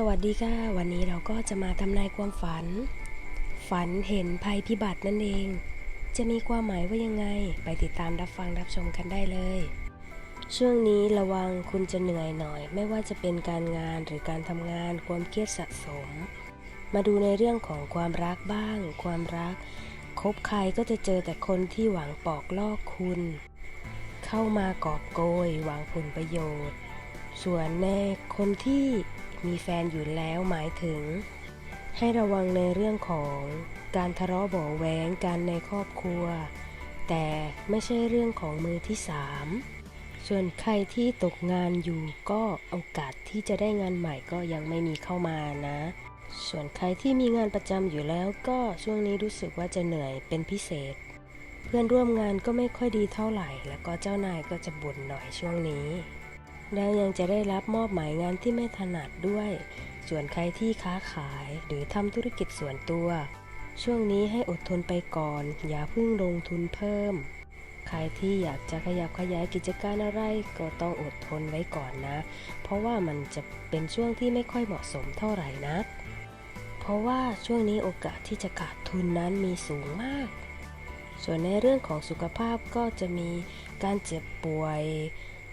สวัสดีค่ะ วันนี้เราก็จะมาทำนายความฝัน ฝันเห็นภัยพิบัตินั่นเอง จะมีความหมายว่ายังไง ไปติดตามรับฟังรับชมกันได้เลย ช่วงนี้ระวังคุณจะเหนื่อยหน่อย ไม่ว่าจะเป็นการงานหรือการทำงานความเครียดสะสม มาดูในเรื่องของความรักบ้าง ความรัก คบใครก็จะเจอแต่คนที่หวังปอกลอกคุณ เข้ามากอบโกยหวังผลประโยชน์ ส่วนในคนที่ มีแฟนอยู่แล้วหมายถึง ให้ระวังในเรื่องของการทะเลาะเบาะแว้งกันในครอบครัว แต่ไม่ใช่เรื่องของมือที่สามส่วนใครที่ตกงานอยู่ก็โอกาสที่จะได้งานใหม่ก็ยังไม่มีเข้ามานะ ส่วนใครที่มีงานประจำอยู่แล้วก็ช่วงนี้รู้สึกว่าจะเหนื่อยเป็นพิเศษ เพื่อนร่วมงานก็ไม่ค่อยดีเท่าไหร่ แล้วก็เจ้านายก็จะบ่นหน่อยช่วงนี้ แล้วยังจะได้รับมอบหมายงานที่ไม่ถนัดด้วย ส่วนใครที่ค้าขายหรือทำธุรกิจส่วนตัว ช่วงนี้ให้อดทนไปก่อน อย่าเพิ่งลงทุนเพิ่ม ใครที่อยากจะขยับขยายกิจการอะไรก็ต้องอดทนไว้ก่อนนะ เพราะว่ามันจะเป็นช่วงที่ไม่ค่อยเหมาะสมเท่าไหร่นัก เพราะว่าช่วงนี้โอกาสที่จะขาดทุนนั้นมีสูงมาก ส่วนในเรื่องของสุขภาพก็จะมีการเจ็บป่วย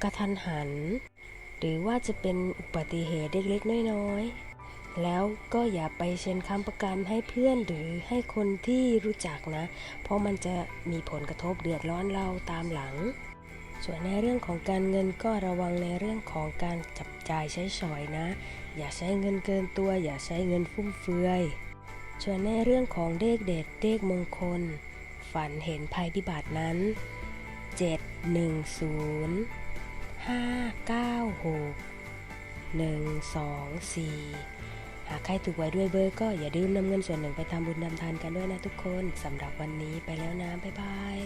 กระทันหัน หรือว่าจะเป็นอุบัติเหตุเล็กๆน้อยๆ แล้วก็อย่าไปเซ็นค้ำประกันให้เพื่อนหรือให้คนที่รู้จักนะ เพราะมันจะมีผลกระทบเดือดร้อนเราตามหลัง ส่วนในเรื่องของการเงินก็ระวังในเรื่องของการจับจ่ายใช้สอยนะ อย่าใช้เงินเกินตัว อย่าใช้เงินฟุ่มเฟือยส่วนในเรื่องของเลขเด็ดเลขมงคล ฝันเห็นภัยพิบัตินั้น 710 ห้าเก้าหากใครถูกไว้ด้วยเบอร์ก็อย่าลืมนำเงินส่วนหนึ่งไปทำบุญนำทานกันด้วยนะทุกคนสำหรับวันนี้ไปแล้วนะบ๊ายบาย